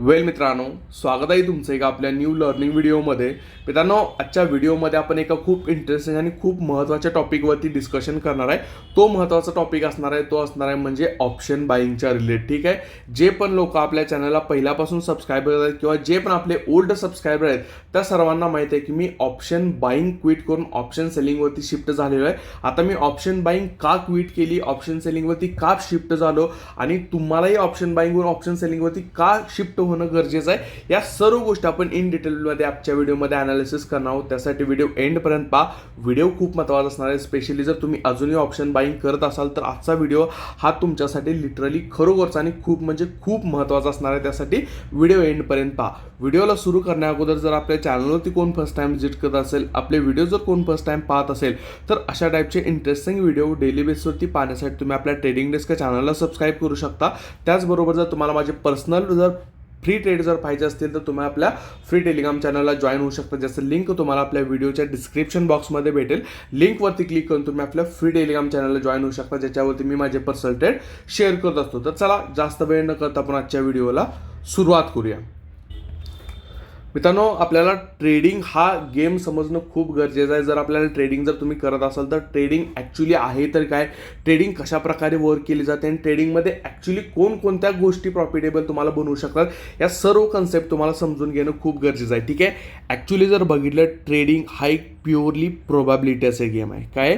वेल मित्रांनो स्वागत आहे तुमचं एका आपल्या न्यू लर्निंग व्हिडिओमध्ये मित्रांनो आजच्या व्हिडिओमध्ये आपण एका खूप इंटरेस्टिंग आणि खूप महत्त्वाच्या टॉपिकवरती डिस्कशन करणार आहे. तो महत्त्वाचा टॉपिक असणार आहे तो असणार आहे म्हणजे ऑप्शन बाईंगच्या रिलेट ठीक आहे? जे पण लोक आपल्या चॅनलला पहिल्यापासून सबस्क्रायबर आहेत किंवा जे पण आपले ओल्ड सबस्क्रायबर आहेत त्या सर्वांना माहिती आहे की मी ऑप्शन बाईंग क्विट करून ऑप्शन सेलिंगवरती शिफ्ट झालेलो आहे. आता मी ऑप्शन बाईंग का क्विट केली ऑप्शन सेलिंगवरती का शिफ्ट झालो आणि तुम्हालाही ऑप्शन बाईंगवर ऑप्शन सेलिंगवरती का शिफ्ट होणं गरजेचं आहे. या सर्व गोष्टी आपण इन डिटेलमध्ये आजच्या व्हिडिओमध्ये अनालिसिस करणार आहोत. त्यासाठी व्हिडिओ एंडपर्यंत पहा. व्हिडिओ खूप महत्त्वाचा असणार आहे. स्पेशली जर तुम्ही अजूनही ऑप्शन बाईंग करत असाल तर आजचा व्हिडिओ हा तुमच्यासाठी लिटरली खरोखरचा आणि खूप म्हणजे खूप महत्त्वाचा असणार आहे. त्यासाठी व्हिडिओ एंडपर्यंत पहा. व्हिडिओला सुरू करण्या अगोदर जर आपल्या चॅनलवरती कोण फर्स्ट टाइम व्हिजिट करत असेल आपले व्हिडिओ जर कोण फर्स्ट टाइम पाहत असेल तर अशा टाईपचे इंटरेस्टिंग व्हिडिओ डेली बेसवरती पाहण्यासाठी तुम्ही आपल्या ट्रेडिंग डेस्क चॅनलला सबस्क्राईब करू शकता. त्याचबरोबर जर तुम्हाला माझे पर्सनल जर फ्री ट्रेड जर पाहिजे असतील तर तुम्ही आपल्या फ्री टेलिग्राम चॅनलला जॉईन होऊ शकता. ज्याचं लिंक तुम्हाला आपल्या व्हिडिओच्या डिस्क्रिप्शन बॉक्समध्ये भेटेल. लिंकवरती क्लिक करून तुम्ही आपल्या फ्री टेलिग्राम चॅनलला जॉईन होऊ शकता. ज्याच्यावरती मी माझे पर्सनल ट्रेड शेअर करत असतो. तर चला जास्त वेळ न करता आपण आजच्या व्हिडिओला सुरुवात करूया. मित्रांनो आपल्याला ट्रेडिंग हा गेम समजणं खूप गरजेचं आहे. जर आपल्याला ट्रेडिंग जर तुम्ही करत असाल तर ट्रेडिंग ॲक्च्युली आहे तर काय? ट्रेडिंग कशा प्रकारे वर्क केली जाते आणि ट्रेडिंगमध्ये ॲक्च्युली कोणकोणत्या गोष्टी प्रॉफिटेबल तुम्हाला बनवू शकतात या सर्व कन्सेप्ट तुम्हाला समजून घेणं खूप गरजेचं आहे. ठीक आहे? ॲक्च्युली जर बघितलं ट्रेडिंग हा एक प्युअरली प्रोबॅबिलिटी असे गेम आहे. काय?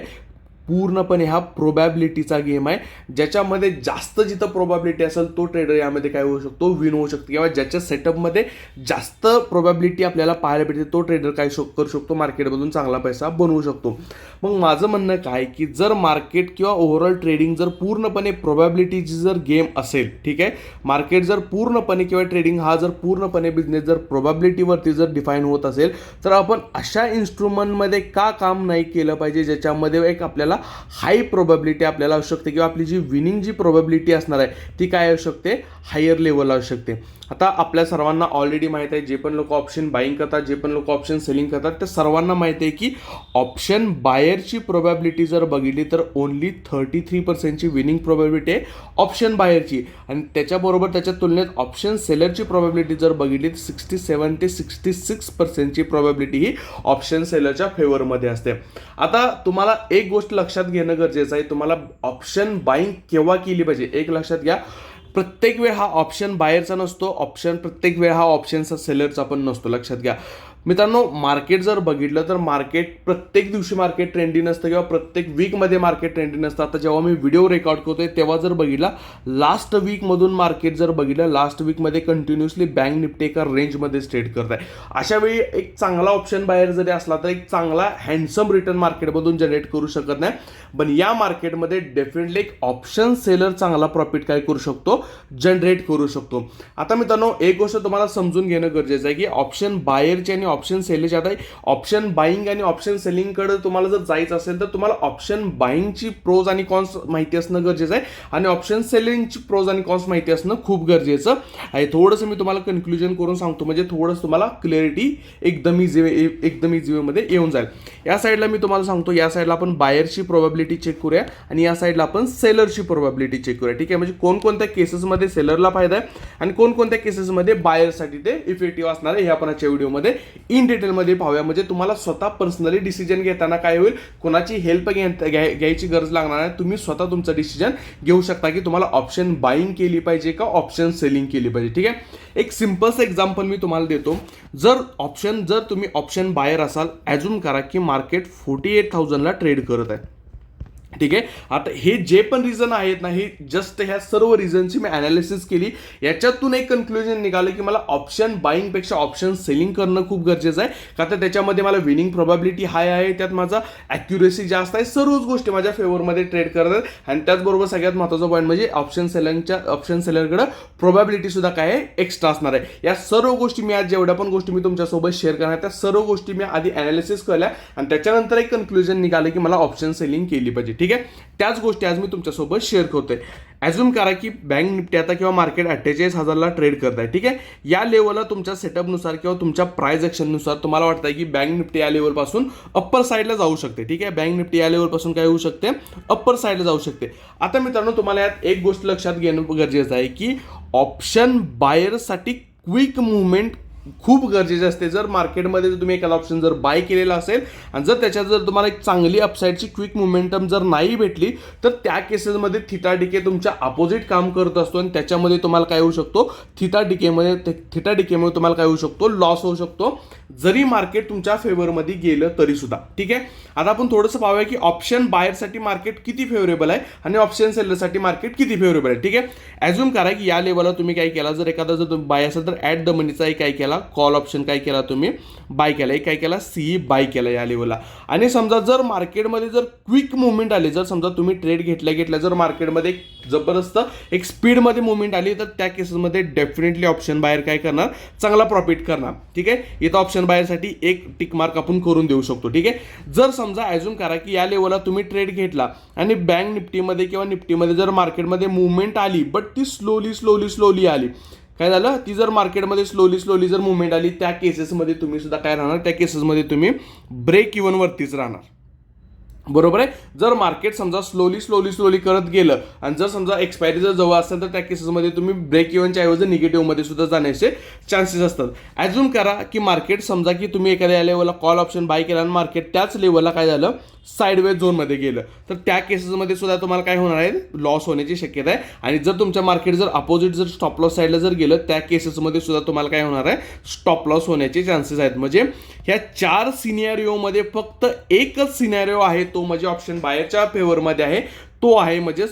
पूर्णपणे हा प्रोबॅबिलिटीचा गेम आहे. ज्याच्यामध्ये जास्त जिथं प्रोबॅबिलिटी असेल तो ट्रेडर यामध्ये काय होऊ शकतो? विन होऊ शकतो. किंवा ज्याच्या सेटअपमध्ये जास्त प्रोबॅबिलिटी आपल्याला पाहायला भेटते तो ट्रेडर काय शो करू शकतो? मार्केटमधून चांगला पैसा बनवू शकतो. मग माझं म्हणणं काय? की जर मार्केट किंवा ओव्हरऑल ट्रेडिंग जर पूर्णपणे प्रोबॅबिलिटीची जर गेम असेल ठीक आहे? मार्केट जर पूर्णपणे किंवा ट्रेडिंग हा जर पूर्णपणे बिझनेस जर प्रोबॅबिलिटीवरती जर डिफाईन होत असेल तर आपण अशा इन्स्ट्रुमेंटमध्ये का काम नाही केलं पाहिजे? ज्याच्यामध्ये एक आपल्याला हाय प्रोबॅबिलिटी आपल्याला असू शकते किंवा आपली जी विनिंग जी प्रोबॅबिलिटी असणार आहे ती काय असू शकते? हायर लेवल असू शकते. आता आपल्या सर्वांना ऑलरेडी माहीत आहे जे पण लोक ऑप्शन बाईंग करतात जे पण लोक ऑप्शन सेलिंग करतात त्या सर्वांना माहिती आहे की ऑप्शन बायरची प्रोबॅबिलिटी जर बघितली तर ओन्ली थर्टी थ्री पर्सेंटची विनिंग प्रोबॅबिलिटी आहे ऑप्शन बायरची आणि त्याच्याबरोबर त्याच्या तुलनेत ऑप्शन सेलरची प्रोबॅबिलिटी जर बघितली तर सिक्स्टी सेवन ते सिक्स्टी सिक्स पर्सेंटची प्रोबॅबिलिटी ही ऑप्शन सेलरच्या फेवरमध्ये असते. आता तुम्हाला एक गोष्ट लक्षात घेणं गरजेचं आहे. तुम्हाला ऑप्शन बाईंग केव्हा केली पाहिजे? एक लक्षात घ्या. प्रत्येक वेळ हा ऑप्शन बाहेरचा नसतो. ऑप्शन प्रत्येक वेळ हा ऑप्शनचा सेलरचा पण नसतो. लक्षात घ्या. मित्रांनो मार्केट जर बघितलं तर मार्केट प्रत्येक दिवशी मार्केट ट्रेंडी नसतं किंवा प्रत्येक वीकमध्ये मार्केट ट्रेंडी नसतं. आता जेव्हा मी व्हिडिओ रेकॉर्ड करतोय तेव्हा जर बघितला लास्ट वीकमधून मार्केट जर बघितलं लास्ट वीकमध्ये कंटिन्युअसली बँक निफ्टी एका रेंजमध्ये स्टेट करत आहे अशा वेळी एक चांगला ऑप्शन बाहेर जरी असला तर एक चांगला हँडसम रिटर्न मार्केटमधून जनरेट करू शकत नाही. पण या मार्केटमध्ये डेफिनेटली एक ऑप्शन सेलर चांगला प्रॉफिट काय करू शकतो? जनरेट करू शकतो. आता मित्रांनो एक गोष्ट तुम्हाला समजून घेणं गरजेचं आहे की ऑप्शन बाहेरचे आणि ऑप्शन सेलची आता ऑप्शन बाईंग आणि ऑप्शन सेलिंगकडे तुम्हाला जर जायचं असेल तर तुम्हाला ऑप्शन बाईंगची प्रोज आणि कॉन्स माहिती असणं गरजेचं आहे. आणि ऑप्शन सेलिंगची प्रोज आणि कॉन्स माहिती असणं खूप गरजेचं आहे. थोडंसं मी तुम्हाला कन्क्लुजन करून सांगतो. म्हणजे थोडंसं तुम्हाला क्लिअरिटी एकदम इझी एकदम इझी वेमध्ये येऊन जाईल. या साईडला मी तुम्हाला सांगतो या साईडला आपण बायरची प्रोबॅबिलिटी चेक करूया. आणि या साईडला आपण सेलरची प्रोबॅबिलिटी चेक करूया. ठीक आहे? म्हणजे कोणकोणत्या केसेसमध्ये सेलरला फायदा आहे आणि कोणकोणत्या केसेसमध्ये बायरसाठी ते इफेक्टिव्ह असणार आहे हे आपण आजच्या व्हिडिओमध्ये इन डिटेलमध्ये पाहूया. म्हणजे तुम्हाला स्वतः पर्सनली डिसिजन घेताना काय होईल? कोणाची हेल्प घ्यायची गरज लागणार नाही. तुम्ही स्वतः तुमचं डिसिजन घेऊ शकता की तुम्हाला ऑप्शन बाईंग केली पाहिजे का ऑप्शन सेलिंग केली पाहिजे. ठीक आहे? एक सिम्पल्स एक्झाम्पल मी तुम्हाला देतो. जर ऑप्शन जर तुम्ही ऑप्शन बायर असाल अजून करा की मार्केट फोर्टी एट थाउजंडला ट्रेड करत आहे. ठीक आहे? आता हे जे पण रिझन आहेत ना हे जस्ट ह्या सर्व रिझनची मी अनालिसिस केली. याच्यातून एक कन्क्लुजन निघालं की मला ऑप्शन बाईंगपेक्षा ऑप्शन सेलिंग करणं खूप गरजेचं आहे. का तर त्याच्यामध्ये मला विनिंग प्रोबॅबिलिटी हाय आहे त्यात माझा ॲक्युरेसी जास्त आहे. सर्वच गोष्टी माझ्या फेवरमध्ये ट्रेड करतात. आणि त्याचबरोबर सगळ्यात महत्त्वाचा पॉईंट म्हणजे ऑप्शन सेलरच्या ऑप्शन सेलरकडं प्रोबॅबिलिटी सुद्धा काय आहे? एक्स्ट्रा असणार आहे. या सर्व गोष्टी मी आज जेवढ्या पण गोष्टी मी तुमच्यासोबत शेअर करणार त्या सर्व गोष्टी मी आधी अनालिसिस केल्या. आणि त्याच्यानंतर एक कन्क्लुजन निघालं की मला ऑप्शन सेलिंग केली पाहिजे. ठीक आहे? त्याच गोष्टी आज मी तुमच्यासोबत शेअर करतोय. ॲज्युम करा की बँक निफ्टी आता किंवा मार्केट अठ्ठेचाळीस हजारला ट्रेड करत आहे ठीक आहे? या लेवलला तुमच्या सेटअपनुसार किंवा तुमच्या प्राइस ॲक्शननुसार तुम्हाला वाटतं आहे की बँक निफ्टी या लेवलपासून अप्पर साईडला जाऊ शकते ठीक आहे? बँक निफ्टी या लेवलपासून काय होऊ शकते? अप्पर साईडला जाऊ शकते. आता मित्रांनो तुम्हाला यात एक गोष्ट लक्षात घेणं गरजेचं आहे की ऑप्शन बायरसाठी क्विक मुवमेंट खूप गरजेचे असते. जर मार्केटमध्ये जर तुम्ही एखादा ऑप्शन जर बाय केलेला असेल आणि जर त्याच्यात जर तुम्हाला एक चांगली अपसाईडची क्विक मुवमेंटम जर नाही भेटली तर त्या केसेसमध्ये थिटा डिके तुमच्या अपोजिट काम करत असतो आणि त्याच्यामध्ये तुम्हाला काय होऊ शकतो? थिटा डिकेमध्ये थिटा डिकेमध्ये तुम्हाला काय होऊ शकतो? लॉस होऊ शकतो. जरी मार्केट तुमच्या फेवरमध्ये गेलं तरीसुद्धा ठीक आहे? आता आपण थोडंसं पाहूया की ऑप्शन बायरसाठी मार्केट किती फेवरेबल आहे आणि ऑप्शन सेलरसाठी मार्केट किती फेवरेबल आहे. ठीक आहे? ॲज्युम करा की या लेवलला तुम्ही काय केला. जर एखादा जर तुम्ही बाय असेल तर ॲट द मनीचाही काय केला? कॉल ऑप्शन काय केला तुम्ही? बाय केला. एक काय केला? सीई बाय केला या लेवलला आणि समजा जर मार्केटमध्ये जर क्विक मुवमेंट आली जर समजा तुम्ही ट्रेड घेतल्या घेतल्या जर मार्केटमध्ये जबरदस्त एक स्पीडमध्ये मुवमेंट आली तर त्या केसेसमध्ये डेफिनेटली ऑप्शन बाहेर काय करणार? चांगला प्रॉफिट करणार. ठीक आहे? इथं ऑप्शन बाहेरसाठी एक टिक मार्क आपण करून देऊ शकतो. ठीक आहे? जर समजा अजून करा की या लेवलला तुम्ही ट्रेड घेतला आणि बँक निफ्टीमध्ये किंवा निफ्टीमध्ये जर मार्केटमध्ये मुवमेंट आली बट ती स्लोली स्लोली स्लोली आली काय झालं? ती जर मार्केटमध्ये स्लोली स्लोली जर मुवमेंट आली त्या केसेसमध्ये तुम्ही सुद्धा काय राहणार? त्या केसेसमध्ये तुम्ही ब्रेक इव्हनवरतीच राहणार. बरोबर आहे? जर मार्केट समजा स्लोली स्लोली स्लोली करत गेलं आणि जर समजा एक्सपायरी जर जवळ असेल तर त्या केसेसमध्ये तुम्ही ब्रेक इव्हनच्या ऐवजी निगेटिव्हमध्ये सुद्धा जाण्याचे चान्सेस असतात. ॲज्युम करा की मार्केट समजा की तुम्ही एखाद्या लेवलला कॉल ऑप्शन बाय केला आणि मार्केट त्याच लेवलला काय झालं? साईडवेज झोनमध्ये गेलं. तर त्या केसेसमध्ये सुद्धा तुम्हाला काय होणार आहे? लॉस होण्याची शक्यता आहे. आणि जर तुमच्या मार्केट जर अपोजिट जर स्टॉप लॉस साईडला जर गेलं त्या केसेसमध्ये सुद्धा तुम्हाला काय होणार आहे? स्टॉप लॉस होण्याचे चान्सेस आहेत. म्हणजे ह्या चार सिनेरिओमध्ये फक्त एकच सिनेरिओ आहे. तो म्हणजे ऑप्शन बायरच्या फेवरमध्ये आहे. तो आहे म्हणजे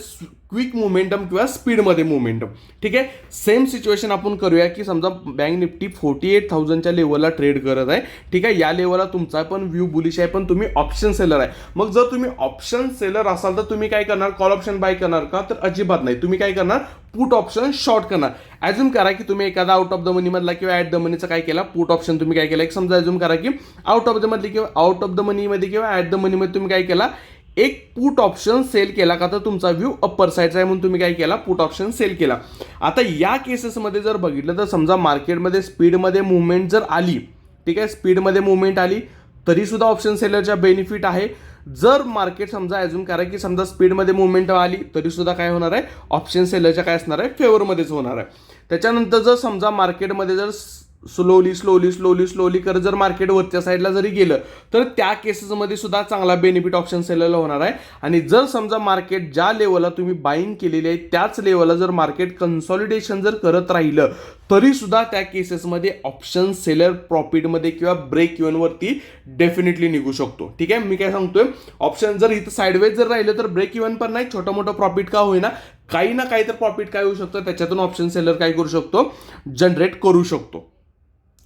क्विक मुवमेंटम किंवा स्पीडमध्ये मोमेंटम ठीक आहे? सेम सिच्युएशन आपण करूया की समजा बँक निफ्टी फोर्टी एट थाउजंडच्या लेवलला ट्रेड करत आहे. ठीक आहे? या लेवलला तुमचा पण व्ह्यू बुलिश आहे पण तुम्ही ऑप्शन सेलर आहे. मग जर तुम्ही ऑप्शन सेलर असाल तर तुम्ही काय करणार? कॉल ऑप्शन बाय करणार का? तर अजिबात नाही. तुम्ही काय करणार? पुट ऑप्शन शॉर्ट करणार. ॲझ्युम करा की तुम्ही एखादा आउट ऑफ द मनीमधला किंवा ॲट द मनीचा काय केला? पुट ऑप्शन तुम्ही काय केला? एक समजा ॲझ्युम करा की आउट ऑफ द मधली किंवा आउट ऑफ द मनीमध्ये किंवा ॲट द मनीमध्ये तुम्ही काय केला? एक पुट ऑप्शन सेल केला का तर तुमचा व्ह्यू अप्पर साईडचा आहे म्हणून तुम्ही काय केला? पुट ऑप्शन सेल केला. आता या केसेसमध्ये जर बघितलं तर समजा मार्केटमध्ये स्पीडमध्ये मुवमेंट जर आली ठीक आहे? स्पीडमध्ये मुवमेंट आली तरीसुद्धा ऑप्शन सेलरच्या बेनिफिट आहे. जर मार्केट समजा अजून करा की समजा स्पीडमध्ये मुवमेंट आली तरीसुद्धा काय होणार आहे? ऑप्शन सेलरच्या काय असणार आहे? फेवरमध्येच होणार आहे. त्याच्यानंतर जर समजा मार्केटमध्ये जर स्लोली स्लोली स्लोली स्लोली करत जर मार्केट वरच्या साईडला जरी गेलं तर त्या केसेसमध्ये सुद्धा चांगला बेनिफिट ऑप्शन सेलरला होणार आहे. आणि जर समजा मार्केट ज्या लेवलला तुम्ही बाईंग केलेली आहे त्याच लेवलला जर मार्केट कन्सॉलिडेशन जर करत राहिलं तरी सुद्धा त्या केसेसमध्ये ऑप्शन सेलर प्रॉफिटमध्ये किंवा ब्रेक इव्हनवरती डेफिनेटली निघू शकतो. ठीक आहे? मी काय सांगतोय? ऑप्शन जर इथं साईडवेज जर राहिलं तर ब्रेक इव्हन पण नाही छोटं मोठं प्रॉफिट का होईना. काही ना काही तर प्रॉफिट काय होऊ शकतं? त्याच्यातून ऑप्शन सेलर काय करू शकतो? जनरेट करू शकतो.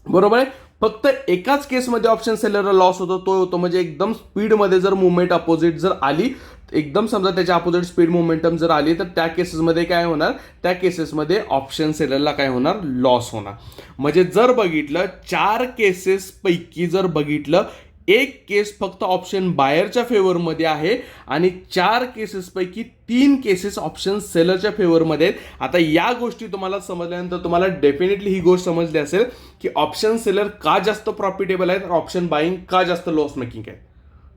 बरोबर आहे? फक्त एकाच केसमध्ये ऑप्शन सेलरला लॉस होतो तो होतो म्हणजे एकदम स्पीडमध्ये जर मुवमेंट अपोजिट जर आली एकदम समजा त्याच्या अपोजिट स्पीड मुवमेंटम जर आली तर त्या केसेसमध्ये काय होणार? त्या केसेसमध्ये ऑप्शन सेलरला काय होणार? लॉस होणार. म्हणजे जर बघितलं चार केसेसपैकी जर बघितलं एक केस फक्त ऑप्शन बायरच्या फेवरमध्ये आहे आणि चार केसेसपैकी तीन केसेस ऑप्शन सेलरच्या फेवरमध्ये आहेत. आता या गोष्टी तुम्हाला समजल्यानंतर तुम्हाला डेफिनेटली ही गोष्ट समजली असेल की ऑप्शन सेलर का जास्त प्रॉफिटेबल आहेत ऑप्शन बाईंग का जास्त लॉस मेकिंग आहे.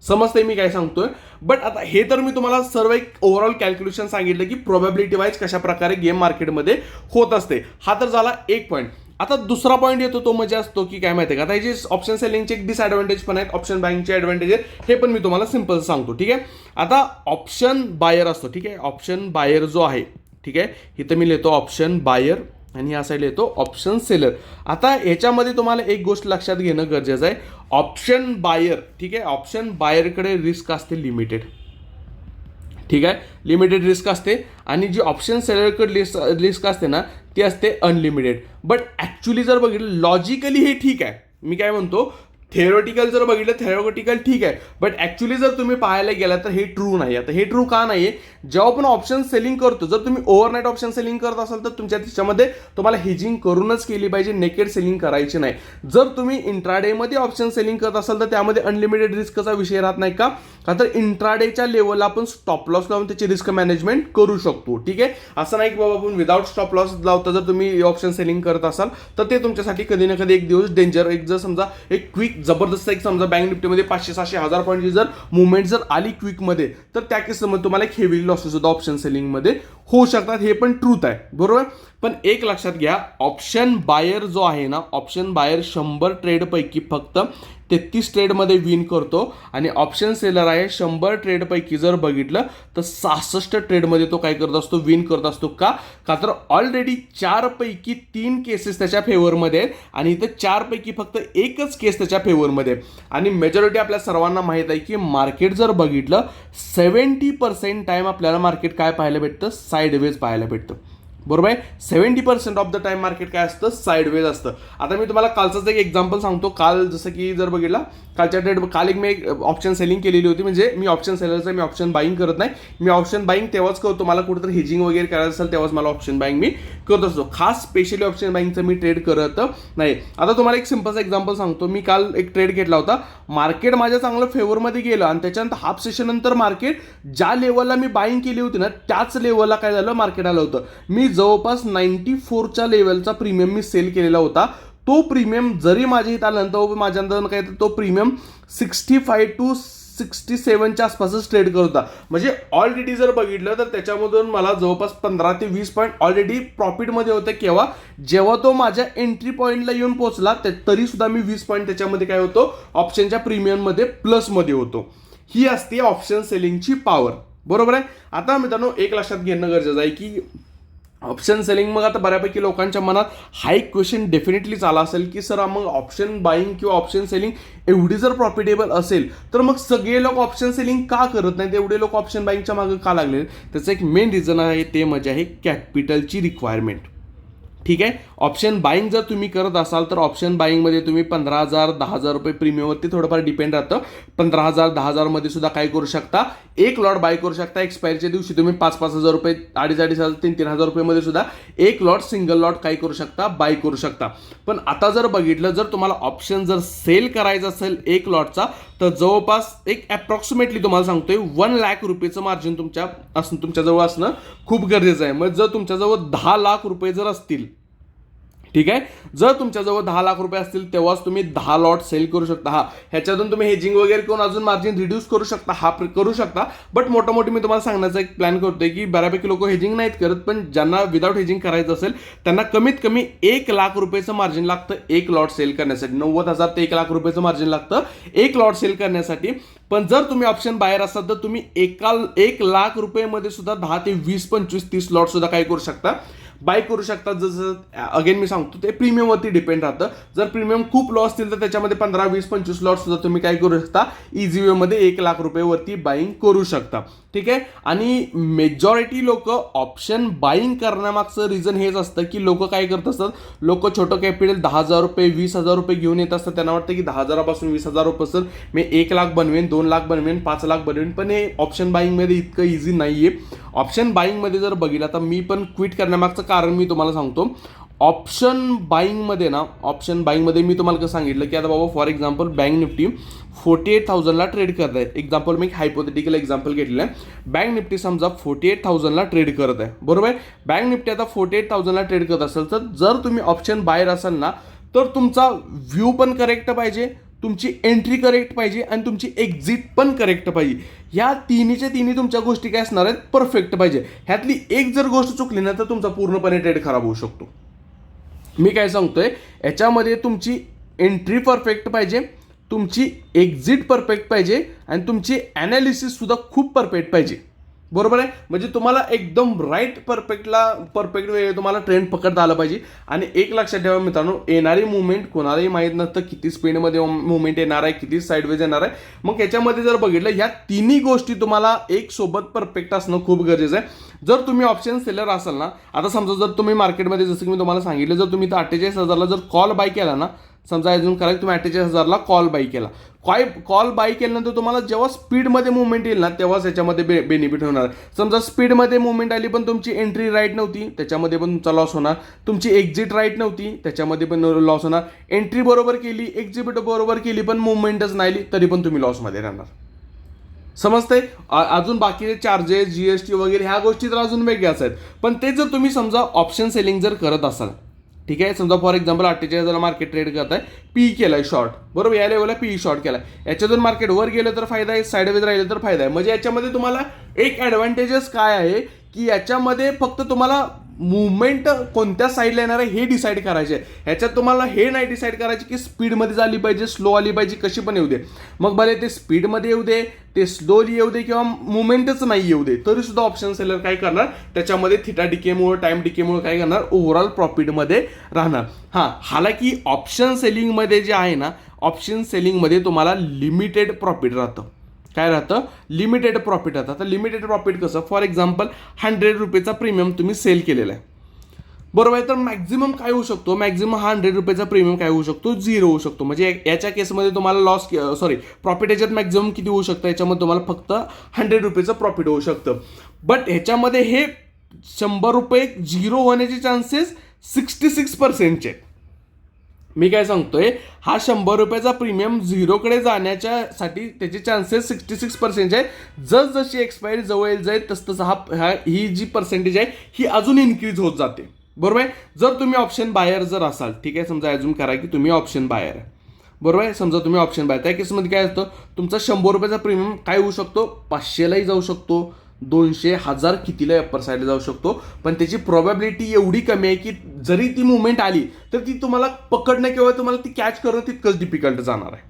समजते मी काय सांगतोय? बट आता हे तर मी तुम्हाला सर्व एक ओव्हरऑल कॅल्क्युलेशन सांगितलं की प्रोबॅबिलिटी वाईज कशा प्रकारे गेम मार्केटमध्ये होत असते. हा तर झाला एक पॉईंट आता दुसरा पॉईंट येतो तो म्हणजे असतो की काय माहिती आहे का? आता हे जे ऑप्शन सेलिंगचे एक डिसएडव्हान्टेज पण आहेत ऑप्शन बाईंगचे ॲडव्हान्टेज आहेत हे पण मी तुम्हाला सिंपल सांगतो ठीक आहे? आता ऑप्शन बायर असतो ठीक आहे? ऑप्शन बायर जो आहे ठीक आहे? इथं मी लिहितो ऑप्शन बायर आणि या साईडला येतो ऑप्शन सेलर आता याच्यामध्ये तुम्हाला एक गोष्ट लक्षात घेणं गरजेचं आहे. ऑप्शन बायर ठीक आहे? ऑप्शन बायरकडे रिस्क असते लिमिटेड ठीक आहे? लिमिटेड रिस्क असते. आणि जी ऑप्शन सेलरकडे लिस्ट रिस्क असते ना ती असते अनलिमिटेड बट ॲक्च्युली जर बघितलं लॉजिकली हे ठीक आहे. मी काय म्हणतो थेरोटिकल जर बघितलं थेरोटिकल ठीक आहे. बट ॲक्च्युली जर तुम्ही पाहायला गेला तर हे ट्रू नाही आता हे ट्रू का नाही आहे जेव्हा आपण ऑप्शन सेलिंग करतो जर तुम्ही ओव्हरनाईट ऑप्शन सेलिंग करत असाल तर तुमच्या त्याच्यामध्ये तुम्हाला हेजिंग करूनच केली पाहिजे नेकेड सेलिंग करायची नाही. जर तुम्ही इंट्राडेमध्ये ऑप्शन सेलिंग करत असाल तर त्यामध्ये अनलिमिटेड रिस्कचा विषय राहत नाही का? का तर इंट्राडेच्या लेवलला आपण स्टॉप लॉस लावून त्याची रिस्क मॅनेजमेंट करू शकतो. ठीक आहे? असं नाही की बाबा आपण विदाउट स्टॉप लॉस लावता जर तुम्ही ऑप्शन सेलिंग करत असाल तर ते तुमच्यासाठी कधी ना कधी एक दिवस डेंजर एक जर समजा एक क्विक जबरदस्त एक समजा बँक निफ्टीमध्ये पाचशे सहाशे हजार पॉईंटची जर मुवमेंट जर आली क्विकमध्ये तर त्या केसमध्ये तुम्हाला एक हेवी लॉसेस सुद्धा ऑप्शन सेलिंगमध्ये होऊ शकतात. हे पण ट्रूथ आहे. बरोबर? पण एक लक्षात घ्या ऑप्शन बायर जो आहे ना ऑप्शन बायर शंभर ट्रेडपैकी फक्त तेहतीस ट्रेडमध्ये विन करतो. आणि ऑप्शन सेलर आहे शंभर ट्रेडपैकी जर बघितलं तर सहासष्ट ट्रेडमध्ये तो काय करत असतो? विन करत असतो का? का तर ऑलरेडी चारपैकी तीन केसेस त्याच्या फेवरमध्ये आहेत. आणि इथं चारपैकी फक्त एकच केस त्याच्या फेवरमध्ये आहे आणि मेजॉरिटी आपल्या सर्वांना माहीत आहे की मार्केट जर बघितलं सेवन्टी पर्सेंट टाईम आपल्याला मार्केट काय पाहायला भेटतं? साईडवेज पाहायला भेटतं. बरोबर आहे? Seventy percent of the time market काय असतं? साईडवेज असतं. आता मी तुम्हाला कालचंच एक एक्झाम्पल सांगतो. काल जसं की जर बघितला कालच्या ट्रेड काल एक मी एक ऑप्शन सेलिंग केलेली होती. म्हणजे मी ऑप्शन सेलरचं मी ऑप्शन बाईंग करत नाही. मी ऑप्शन बाईंग तेव्हाच करतो. मला कुठेतरी हेजिंग वगैरे करायचं असेल तेव्हाच मला ऑप्शन बाईंग मी करत असतो. खास स्पेशली ऑप्शन बाईंगचं मी ट्रेड करत नाही. आता तुम्हाला एक सिम्पलचा एक्झाम्पल सांगतो. मी काल एक ट्रेड घेतला होता. मार्केट माझ्या चांगलं फेवरमध्ये गेलं आणि त्याच्यानंतर हाफ सेशन नंतर मार्केट ज्या लेवलला मी बाईंग केली होती ना त्याच लेवलला काय झालं? मार्केट आलं होतं. मी जवळपास नाईन्टी फोरच्या लेवलचा प्रीमियम मी सेल केलेला होता. तो प्रीमियम जरी माझ्या इथं आल्यानंतर माझ्यानंतर काय तो premium sixty five to sixty सेवनच्या आसपासच ट्रेड करत होता. म्हणजे ऑलरेडी जर बघितलं तर त्याच्यामधून मला जवळपास पंधरा ते वीस पॉईंट ऑलरेडी प्रॉफिटमध्ये होते. केव्हा? जेव्हा तो माझ्या एंट्री पॉईंटला येऊन पोहोचला तरीसुद्धा तरी सुद्धा मी वीस पॉईंट त्याच्यामध्ये काय होतो? ऑप्शनच्या प्रीमियममध्ये प्लसमध्ये होतो. ही असते ऑप्शन सेलिंगची पॉवर बरोबर आहे? आता मित्रांनो एक लक्षात घेणं गरजेचं आहे की ऑप्शन सेलिंग मग आता बऱ्यापैकी लोकांच्या मनात हा एक क्वेश्चन डेफिनेटलीच आला असेल की सर मग ऑप्शन बाईंग किंवा ऑप्शन सेलिंग एवढी जर प्रॉफिटेबल असेल तर मग सगळे लोक ऑप्शन सेलिंग का करत नाहीत? एवढे लोक ऑप्शन बाईंगच्या मागं का लागले त्याचं एक मेन रिझन आहे ते म्हणजे आहे कॅपिटलची रिक्वायरमेंट ठीक आहे? ऑप्शन बाईंग जर तुम्ही करत असाल तर ऑप्शन बाईंगमध्ये तुम्ही पंधरा हजार दहा हजार रुपये प्रीमियमवरती थोडंफार डिपेंड राहतं. पंधरा हजार दहा हजारमध्ये सुद्धा काय करू शकता. एक लॉट बाय करू शकता. एक्सपायरीच्या दिवशी तुम्ही पाच पाच हजार रुपये अडीच अडीच हजार तीन तीन हजार रुपयेमध्ये सुद्धा एक लॉट सिंगल लॉट काय करू शकता बाय करू शकता. पण आता जर बघितलं जर तुम्हाला ऑप्शन जर सेल करायचा असेल एक लॉटचा तर जवळपास एक अप्रॉक्सिमेटली तुम्हाला सांगतोय वन लाख रुपयेचं मार्जिन तुमच्या असणं तुमच्याजवळ असणं खूप गरजेचं आहे. मग जर तुमच्याजवळ दहा लाख रुपये जर असतील ठीक आहे? जर तुमच्याजवळ दहा लाख रुपये असतील तेव्हाच तुम्ही दहा लॉट सेल करू शकता. हा ह्याच्यातून तुम्ही हेजिंग वगैरे करून अजून मार्जिन रिड्यूस करू शकता. हा करू शकता. बट मोठं मोठी मी तुम्हाला सांगण्याचा एक प्लॅन करतोय की बऱ्यापैकी लोक हेजिंग नाहीत करत पण ज्यांना विदाऊट हेजिंग करायचं असेल त्यांना कमीत कमी एक लाख रुपयेचं मार्जिन लागतं एक लॉट सेल करण्यासाठी. नव्वद हजार ते एक लाख रुपयेचं मार्जिन लागतं एक लॉट सेल करण्यासाठी. पण जर तुम्ही ऑप्शन बाहेर असाल तर तुम्ही एका एक लाख रुपयेमध्ये सुद्धा दहा ते वीस पंचवीस तीस लॉट सुद्धा काय करू शकता. बाय करू शकता जसं अगेन मी सांगतो ते प्रीमियमवरती डिपेंड राहतं. जर प्रीमियम खूप लॉ असतील तर त्याच्यामध्ये पंधरा वीस पंचवीस लॉट सुद्धा तुम्ही काय करू शकता. इझी वेमध्ये एक लाख रुपयेवरती बाईंग करू शकता. ठीक आहे? आणि मेजॉरिटी लोक ऑप्शन बाईंग करण्यामागचं रिझन हेच असतं की लोक काय करत असतात लोक छोटं कॅपिटल दहा हजार रुपये वीस हजार रुपये घेऊन येत असतात. त्यांना वाटतं की दहा हजारापासून वीस हजार रुपये सर मी एक लाख बनवेन दोन लाख बनवेन पाच लाख बनवेन पण हे ऑप्शन बाईंगमध्ये इतकं इझी नाही आहे ऑप्शन बाईंगमध्ये जर बघितलं तर मी पण क्विट करण्यामागचं कारण मी तुम्हाला सांगतो. ऑप्शन बाईंगमध्ये ना ऑप्शन बाईंगमध्ये मी तुम्हाला कसं सांगितलं की आता बाबा for example bank Nifty forty eight थाउजंडला trade करत आहे एक्झाम्पल मी हायपोथेटिकल एक्झाम्पल घेतलेलं आहे. बँक निफ्टी समजा फोर्टी एट थाउजंडला ट्रेड करत आहे. बरोबर आहे? बँक निफ्टी आता फोर्टी एट थाउजंडला ट्रेड करत असेल तर जर तुम्ही ऑप्शन बाहेर असाल ना तर तुमचा व्ह्यू पण करेक्ट पाहिजे. तुमची एंट्री करेक्ट पाहिजे आणि तुमची एक्झिट पण करेक्ट पाहिजे. ह्या तिन्हीच्या तिन्ही तुमच्या गोष्टी काय असणार आहेत? परफेक्ट पाहिजे. ह्यातली एक जर गोष्ट चुकली ना तर तुमचा पूर्णपणे ट्रेड खराब होऊ शकतो. मी काय सांगतोय? याच्यामध्ये तुमची एंट्री परफेक्ट पाहिजे तुमची एक्झिट परफेक्ट पाहिजे आणि तुमची ॲनालिसिससुद्धा खूप परफेक्ट पाहिजे. बरोबर आहे? म्हणजे तुम्हाला एकदम राईट परफेक्टला परफेक्ट वेळे तुम्हाला ट्रेंड पकडता आलं पाहिजे. आणि एक लक्षात ठेवा मित्रांनो येणारी मुवमेंट कोणालाही माहीत नसतं किती स्पीडमध्ये मुवमेंट येणार आहे किती साईडवेज येणार आहे. मग याच्यामध्ये जर बघितलं ह्या तिन्ही गोष्टी तुम्हाला एक सोबत परफेक्ट असणं खूप गरजेचं आहे. जर तुम्ही ऑप्शन सेलर असाल ना आता समजा जर तुम्ही मार्केटमध्ये जसं की मी तुम्हाला सांगितलं जर तुम्ही तर अठ्ठेचाळीस हजारला जर कॉल बाय केला ना समजा अजून करायला तुम्ही अठ्ठेचाळीस हजारला कॉल बाय केला. कॉय कॉल बाय केल्यानंतर तुम्हाला जेव्हा स्पीडमध्ये मुवमेंट येईल ना तेव्हाच याच्यामध्ये बे बेनिफिट होणार समजा स्पीडमध्ये मुवमेंट आली पण तुमची एंट्री राईट नव्हती त्याच्यामध्ये पण तुमचा लॉस होणार. तुमची एक्झिट राईट नव्हती त्याच्यामध्ये पण लॉस होणार. एंट्री बरोबर केली एक्झिट बरोबर केली पण मुवमेंटच नाही आली तरी पण तुम्ही लॉसमध्ये राहणार. समजते अजून बाकीचे चार्जेस जीएसटी वगैरे ह्या गोष्टी तर अजून वेगळ्याच आहेत. पण ते जर तुम्ही समजा ऑप्शन सेलिंग जर करत असाल ठीक आहे? समजा फॉर एक्झाम्पल अठ्ठेचाळीस हजारला मार्केट ट्रेड करत आहे पी केलाय शॉर्ट बरोबर? या लेवलला पी शॉर्ट केलाय. याच्यातून मार्केट वर गेलं तर फायदा आहे साईडवेज राहिलं तर फायदा आहे. म्हणजे याच्यामध्ये तुम्हाला एक ॲडव्हान्टेजेस काय आहे? की याच्यामध्ये फक्त तुम्हाला मुवमेंट कोणत्या साईडला येणार आहे हे डिसाईड करायचे आहे. ह्याच्यात तुम्हाला हे नाही डिसाईड करायचे की स्पीडमध्ये झाली पाहिजे स्लो आली पाहिजे कशी पण येऊ दे. मग भले ते स्पीडमध्ये येऊ दे ते स्लोली येऊ दे किंवा मुवमेंटच नाही येऊ दे तरी सुद्धा ऑप्शन सेलर काय करणार? त्याच्यामध्ये थिटा डिकेमुळे टाइम डिकेमुळे काय करणार? ओव्हरऑल प्रॉफिटमध्ये राहणार. हां हालाकी ऑप्शन सेलिंगमध्ये जे आहे ना ऑप्शन सेलिंगमध्ये तुम्हाला लिमिटेड प्रॉफिट राहतं. काय राहतं? लिमिटेड प्रॉफिट राहतं. आता लिमिटेड प्रॉफिट कसं? फॉर एक्झाम्पल हंड्रेड रुपयेचा प्रीमियम तुम्ही सेल केलेला आहे. बरोबर आहे? तर मॅक्झिमम काय होऊ शकतो? मॅक्झिमम हा हंड्रेड रुपयाचा प्रीमियम काय होऊ शकतो? झिरो होऊ शकतो. म्हणजे याच्या केसमध्ये तुम्हाला लॉस सॉरी प्रॉफिट याच्यात मॅक्झिमम किती होऊ शकतं? याच्यामध्ये तुम्हाला फक्त हंड्रेड रुपयेचं प्रॉफिट होऊ शकतं. बट ह्याच्यामध्ये हे शंभर रुपये झिरो होण्याचे चान्सेस सिक्स्टी सिक्स पर्सेंटचे आहेत मी काय सांगतोय हा शंभर रुपयाचा प्रीमियम झिरोकडे जाण्याच्यासाठी त्याचे चान्सेस सिक्स्टी सिक्स पर्सेंट आहे. जस जशी एक्सपायरी जवळ जाईल तस तसं हा ह्या ही जी पर्सेंटेज आहे ही अजून इन्क्रीज होत जाते. बरोबर आहे? जर तुम्ही ऑप्शन बायर जर असाल ठीक आहे समजा अजून करा की तुम्ही ऑप्शन बायर आहे. बरोबर आहे? समजा तुम्ही ऑप्शन बाहेर त्या केसमध्ये काय असतं तुमचा शंभर रुपयाचा प्रीमियम काय होऊ शकतो? पाचशेलाही जाऊ शकतो. दोनशे हजार कितीला अप्पर साईडला जाऊ शकतो. पण त्याची प्रॉबॅबिलिटी एवढी कमी आहे की जरी ती मुवमेंट आली तर ती तुम्हाला पकडणं किंवा तुम्हाला ती कॅच करणं तितकंच डिफिकल्ट जाणार आहे.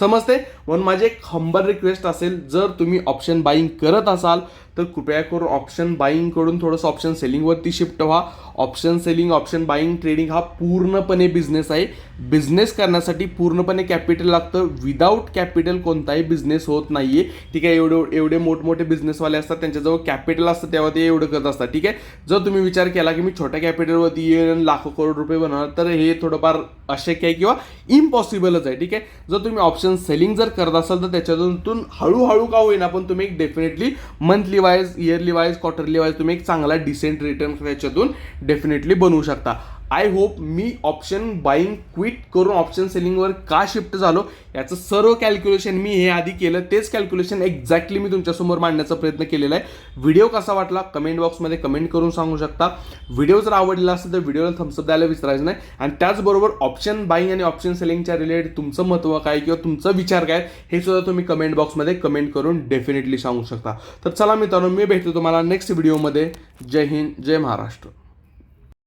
समजते म्हणून माझी एक हंबल रिक्वेस्ट असेल जर तुम्ही ऑप्शन बाईंग करत असाल तर कृपया करून ऑप्शन बाईंगकडून थोडंसं ऑप्शन सेलिंगवरती शिफ्ट व्हा. Option selling option buying trading हा पूर्णपणे बिझनेस आहे. बिझनेस करण्यासाठी पूर्णपणे कॅपिटल लागतं. विदाऊट कॅपिटल कोणताही बिझनेस होत नाही आहे ठीक आहे एवढे एवढे मोठमोठे बिझनेसवाले असतात त्यांच्याजवळ कॅपिटल असतं तेव्हा ते एवढं करत असतात. ठीक आहे? जर तुम्ही विचार केला की मी छोट्या कॅपिटलवरती येऊन लाखो करोड रुपये बनवणार तर हे थोडंफार अशक्य आहे किंवा इम्पॉसिबलच आहे. ठीक आहे? जर तुम्ही ऑप्शन सेलिंग जर करत असाल तर त्याच्यातून हळूहळू का होईना पण तुम्ही एक definitely monthly wise yearly wise quarterly wise तुम्ही एक चांगला डिसेंट रिटर्न याच्यातून डेफिनेटली बनवू शकता. आय होप मी ऑप्शन बाईंग क्विट करून ऑप्शन सेलिंगवर का शिफ्ट झालो याचं सर्व कॅल्क्युलेशन मी हे आधी केलं तेच कॅल्क्युलेशन एक्झॅक्टली मी तुमच्यासमोर मांडण्याचा प्रयत्न केलेला आहे. व्हिडिओ कसा वाटला कमेंट बॉक्समध्ये कमेंट करून सांगू शकता. व्हिडिओ जर आवडला असेल तर व्हिडिओला थम्सअप द्यायला विसरायचं नाही. आणि त्याचबरोबर ऑप्शन बाईंग आणि ऑप्शन सेलिंगच्या रिलेटेड तुमचं महत्त्व काय किंवा तुमचा विचार काय हे सुद्धा तुम्ही कमेंट बॉक्समध्ये कमेंट करून डेफिनेटली सांगू शकता. तर चला मित्रांनो मी भेटतो तुम्हाला नेक्स्ट व्हिडिओमध्ये जय हिंद जय महाराष्ट्र.